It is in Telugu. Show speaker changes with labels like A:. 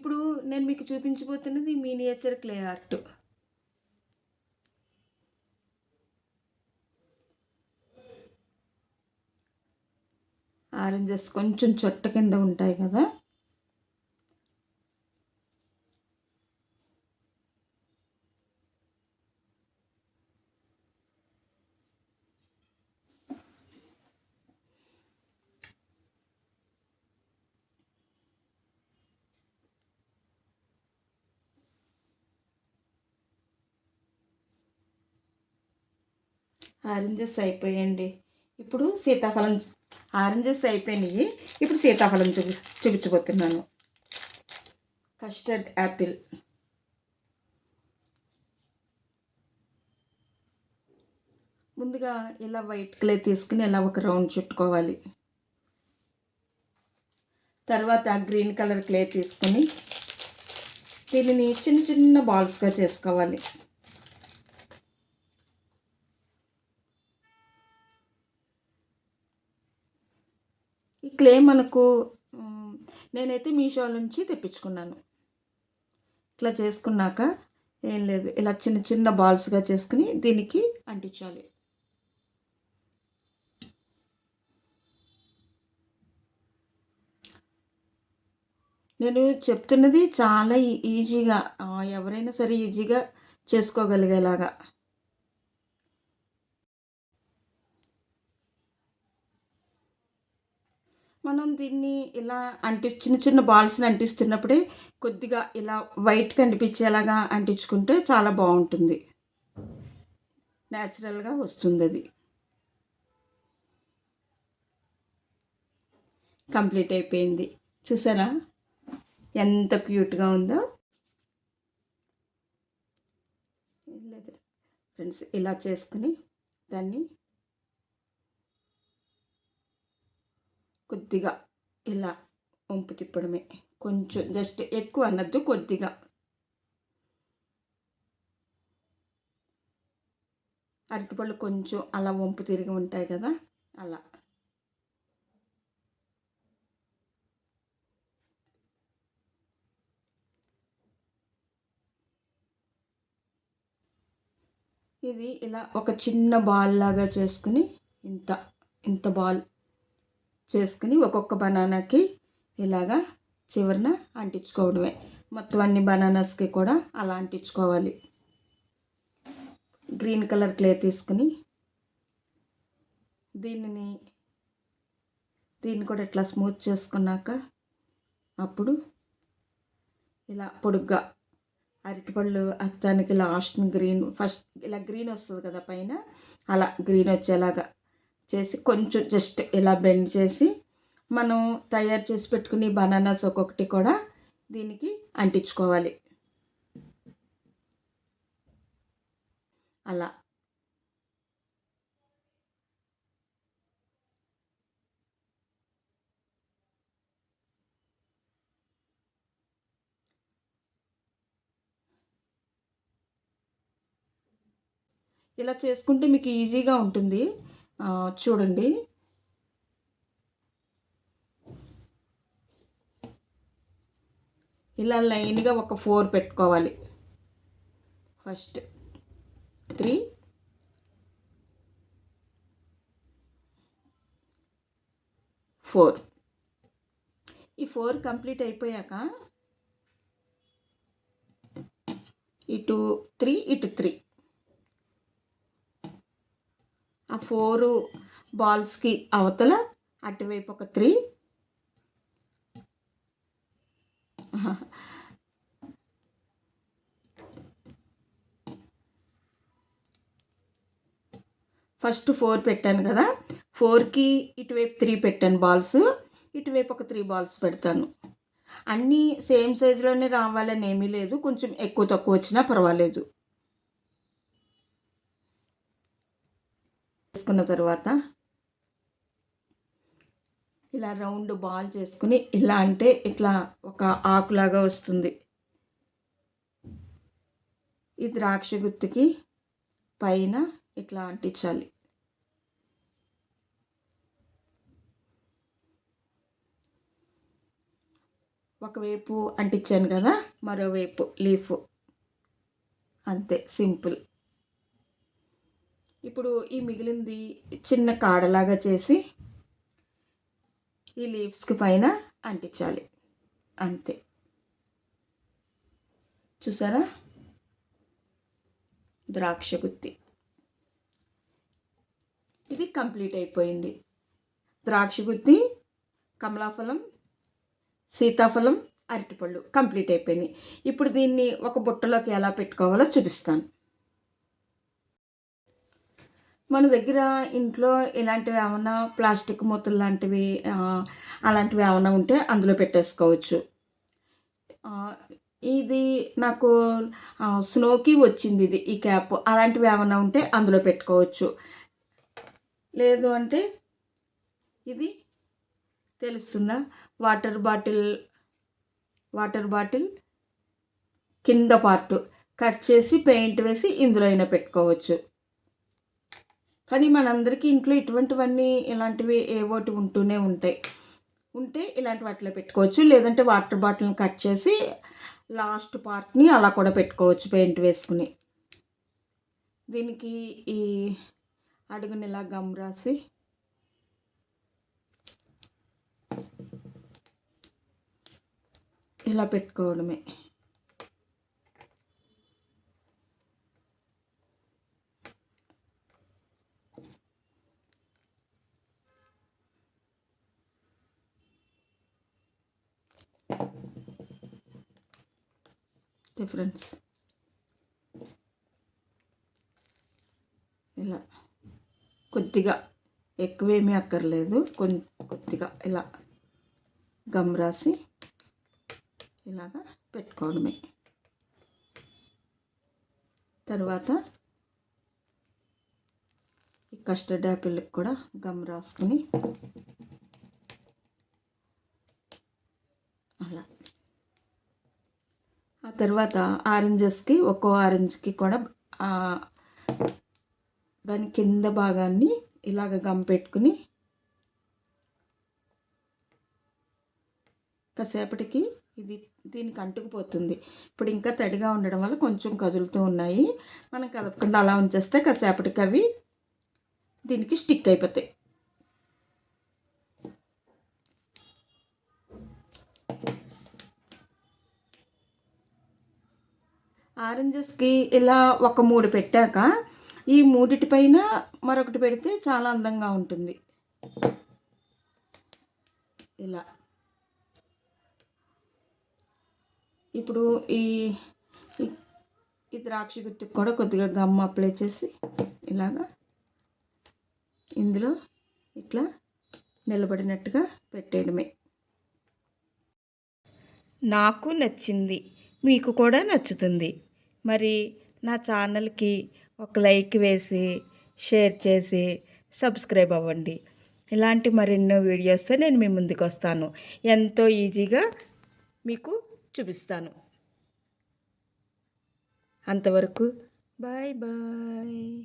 A: ఇప్పుడు నేను మీకు చూపించబోతున్నది మినియేచర్ క్లే ఆర్ట్ ఆరెంజెస్ కొంచెం చొట్ట కింద ఉంటాయి కదా. ఆరెంజెస్ అయిపోయాయండి. ఇప్పుడు సీతాఫలం ఆరెంజెస్ అయిపోయినాయి. ఇప్పుడు సీతాఫలం చూపి చూపించబోతున్నాను. Custard apple. ముందుగా ఇలా వైట్ క్లే తీసుకుని ఇలా ఒక రౌండ్ చుట్టుకోవాలి. తర్వాత గ్రీన్ కలర్ క్లే తీసుకుని దీనిని చిన్న చిన్న బాల్స్గా చేసుకోవాలి. క్లే మనకు నేనైతే మీషో నుంచి తెప్పించుకున్నాను. ఇట్లా చేసుకున్నాక ఏం లేదు. ఇలా చిన్న చిన్న బాల్స్గా చేసుకుని దీనికి అంటించాలి. నేను చెప్తున్నది చాలా ఈజీగా ఎవరైనా సరే ఈజీగా చేసుకోగలిగేలాగా. మనం దీన్ని ఇలా అంటి చిన్న చిన్న బాల్స్ని అంటిస్తున్నప్పుడే కొద్దిగా ఇలా వైట్ కనిపించేలాగా అంటించుకుంటే చాలా బాగుంటుంది. న్యాచురల్గా వస్తుంది అది కంప్లీట్ అయిపోయింది. చూసారా? ఎంత క్యూట్గా ఉందో. లేదు. ఫ్రెండ్స్ ఇలా చేసుకుని దాన్ని కొద్దిగా ఇలా వంపు తిప్పడమే. కొంచెం జస్ట్ ఎక్కువ అన్నద్దు కొద్దిగా. అరటిపళ్ళు కొంచెం అలా వంపు తిరిగి ఉంటాయి కదా అలా. ఇది ఇలా ఒక చిన్న బాల్ లాగా చేసుకుని ఇంత ఇంత బాల్ చేసుకుని ఒక్కొక్క బనానాకి ఇలాగా చివరిన అంటించుకోవడమే. మొత్తం అన్ని బనానాస్కి కూడా అలా అంటించుకోవాలి. గ్రీన్ కలర్ క్లే తీసుకుని దీనిని దీన్ని కూడా ఇట్లా స్మూత్ చేసుకున్నాక అప్పుడు ఇలా పొడుగ్గా అరటిపళ్ళు అత్తానికి లాస్ట్ గ్రీన్ ఫస్ట్ ఇలా గ్రీన్ వస్తుంది కదా పైన అలా గ్రీన్ వచ్చేలాగా చేసి కొంచెం జస్ట్ ఇలా బెండ్ చేసి మనం తయారు చేసి పెట్టుకుని బనానాస్ ఒక్కొక్కటి కూడా దీనికి అంటించుకోవాలి. అలా. ఇలా చేసుకుంటే మీకు ఈజీగా ఉంటుంది. చూడండి. ఇలా లైన్గా ఒక ఫోర్ పెట్టుకోవాలి. First three. ఫోర్. ఈ ఫోర్ కంప్లీట్ అయిపోయాక ఇటు త్రీ ఇటు త్రీ ఆ ఫోరు బాల్స్కి అవతల అటువైపు ఒక త్రీ. ఫస్ట్ ఫోర్ పెట్టాను కదా ఫోర్కి ఇటువైపు త్రీ పెట్టాను బాల్స్ ఇటువైపు ఒక త్రీ బాల్స్ పెడతాను. అన్నీ సేమ్ సైజులోనే రావాలని ఏమీ లేదు కొంచెం ఎక్కువ తక్కువ వచ్చినా పర్వాలేదు. చేసుకున్న తర్వాత ఇలా రౌండ్ బాల్ చేసుకుని ఇలా అంటే ఇట్లా ఒక ఆకులాగా వస్తుంది. ఈ ద్రాక్ష గుత్తికి పైన ఇట్లా అంటించాలి. ఒకవైపు అంటించాను కదా మరోవైపు లీఫ్. అంతే సింపుల్. ఇప్పుడు ఈ మిగిలింది చిన్న కాడలాగా చేసి ఈ లీవ్స్కి పైన అంటించాలి. అంతే. చూసారా? ద్రాక్ష గుత్తి. ఇది కంప్లీట్ అయిపోయింది. ద్రాక్ష గుత్తి కమలాఫలం సీతాఫలం అరటిపళ్ళు కంప్లీట్ అయిపోయినాయి. ఇప్పుడు దీన్ని ఒక బుట్టలోకి ఎలా పెట్టుకోవాలో చూపిస్తాను. మన దగ్గర ఇంట్లో ఇలాంటివి ఏమైనా ప్లాస్టిక్ మూతలు లాంటివి అలాంటివి ఏమైనా ఉంటే అందులో పెట్టేసుకోవచ్చు. ఇది నాకు స్నోకి వచ్చింది ఇది ఈ క్యాప్. అలాంటివి ఏమైనా ఉంటే అందులో పెట్టుకోవచ్చు. లేదు అంటే ఇది తెలుస్తుందా? వాటర్ బాటిల్ వాటర్ బాటిల్ కింద పార్ట్ కట్ చేసి పెయింట్ వేసి ఇందులో అయినా పెట్టుకోవచ్చు. కానీ మనందరికీ ఇంట్లో ఇటువంటివన్నీ ఇలాంటివి ఏవోటి ఉంటూనే ఉంటాయి. ఉంటే ఇలాంటి వాటిలో పెట్టుకోవచ్చు. లేదంటే వాటర్ బాటిల్ని కట్ చేసి లాస్ట్ పార్ట్ని అలా కూడా పెట్టుకోవచ్చు పెయింట్ వేసుకుని. దీనికి ఈ అడుగుని ఇలా గమ్ రాసి ఇలా పెట్టుకోవడమే. డిఫరెన్స్. ఇలా. కొద్దిగా ఎక్కువేమీ అక్కర్లేదు. కొం కొద్దిగా ఇలా గమ్ రాసి ఇలాగా పెట్టుకోవడమే. తర్వాత ఈ కస్టర్డ్ యాపిల్కి కూడా గమ్ రాసుకుని అలా ఆ తర్వాత ఆరెంజెస్కి ఒక్కో ఆరెంజ్కి కూడా దాని కింద భాగాన్ని ఇలాగ గమ్ పెట్టుకుని కాసేపటికి ఇది దీనికి అంటుకుపోతుంది. ఇప్పుడు ఇంకా తడిగా ఉండడం వల్ల కొంచెం కదులుతూ ఉన్నాయి. మనం కదపకుండా అలా ఉంచేస్తే కాసేపటికి అవి దీనికి స్టిక్ అయిపోతాయి. ఆరెంజెస్కి ఇలా ఒక మూడు పెట్టాక ఈ మూడిటి పైన మరొకటి పెడితే చాలా అందంగా ఉంటుంది. ఇలా. ఇప్పుడు ఈ ఈ- ద్రాక్ష గుత్తికి కూడా కొద్దిగా గమ్ అప్లై చేసి ఇలాగా ఇందులో ఇట్లా నిలబడినట్టుగా పెట్టేయడమే. నాకు నచ్చింది మీకు కూడా నచ్చుతుంది. మరి నా ఛానల్కి ఒక లైక్ వేసి షేర్ చేసి సబ్స్క్రైబ్ అవ్వండి. ఇలాంటి మరెన్నో వీడియోస్తో నేను మీ ముందుకు వస్తాను. ఎంతో ఈజీగా మీకు చూపిస్తాను. అంతవరకు బాయ్ బాయ్.